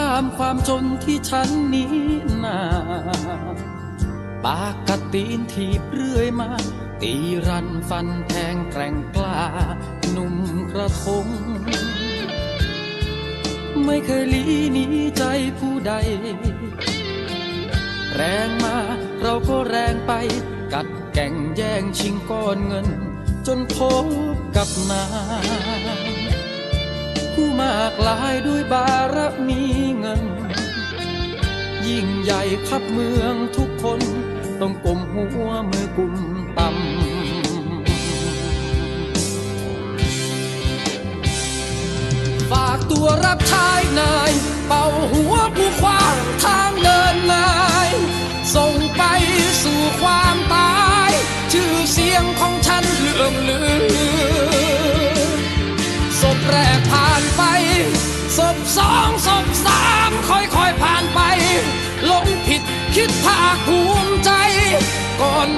ข้ามความจนที่ฉันหนี้นาปากกัดตีนถีบเรื่อยมา ตีรันฟันแทงแกร่งกล้าหนุ่มกระทง ไม่เคยหลีหนีใจผู้ใด แรงมาเราก็แรงไป กัดแก่งแย่งชิงก้อนเงิน จนพบกับนาย ผู้มากลายด้วยบารมีเงิน ยิ่งใหญ่ขับเมืองทุกคนต้องกลมหัวมือกุมต่ำฝากตัวรับใช้นาย เป่าหัวผู ศพสองศพสามค่อยๆผ่านไปหลงผิดคิดภาคภูมิใจก่อน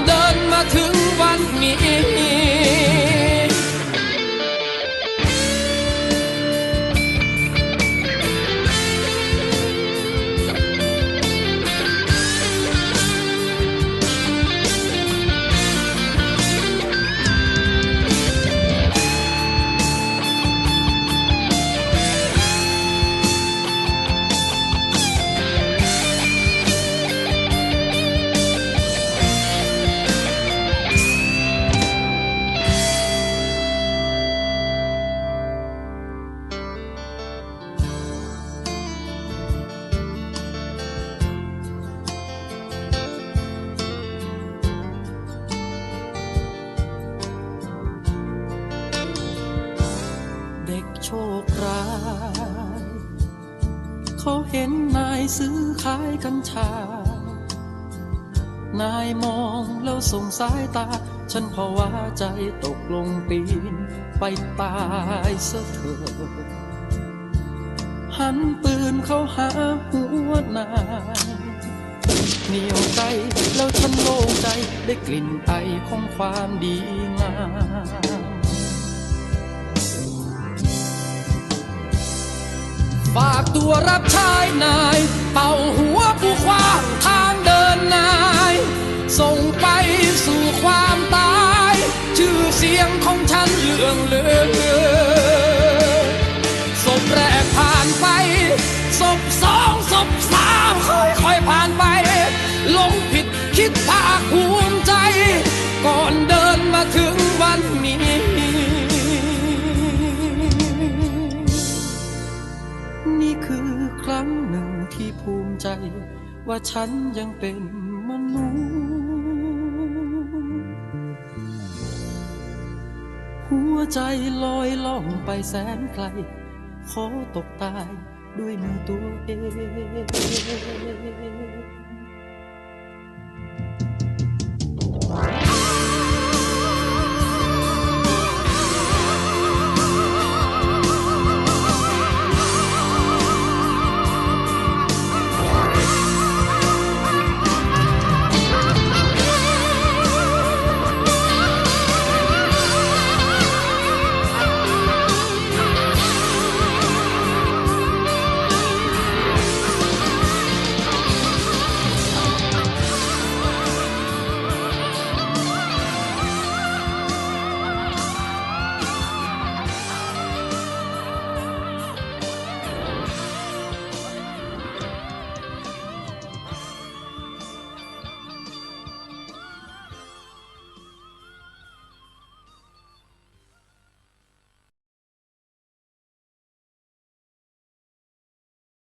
โชคร้ายเขาเห็นนายซื้อขายกัญชา นายมองแล้วส่งสายตา ฉันภาวะใจตกลงปีน ไปตายซะเถิดหันปืนเขาหาหัวนายเหนียวใจแล้วฉันโล่งใจได้กลิ่นไอของความดีงาม ฝากตัวรับใช้นาย เป่าหัวผู้ขวางทางเดินนาย ส่งไปสู่ความตาย ชื่อเสียงของฉันเลื่องลือศพแรกผ่านไปศพสอง ว่าฉันยังเป็นมนุษย์หัวใจลอยล่องไปแสนไกล ขอตกตายด้วยมือตัวเอง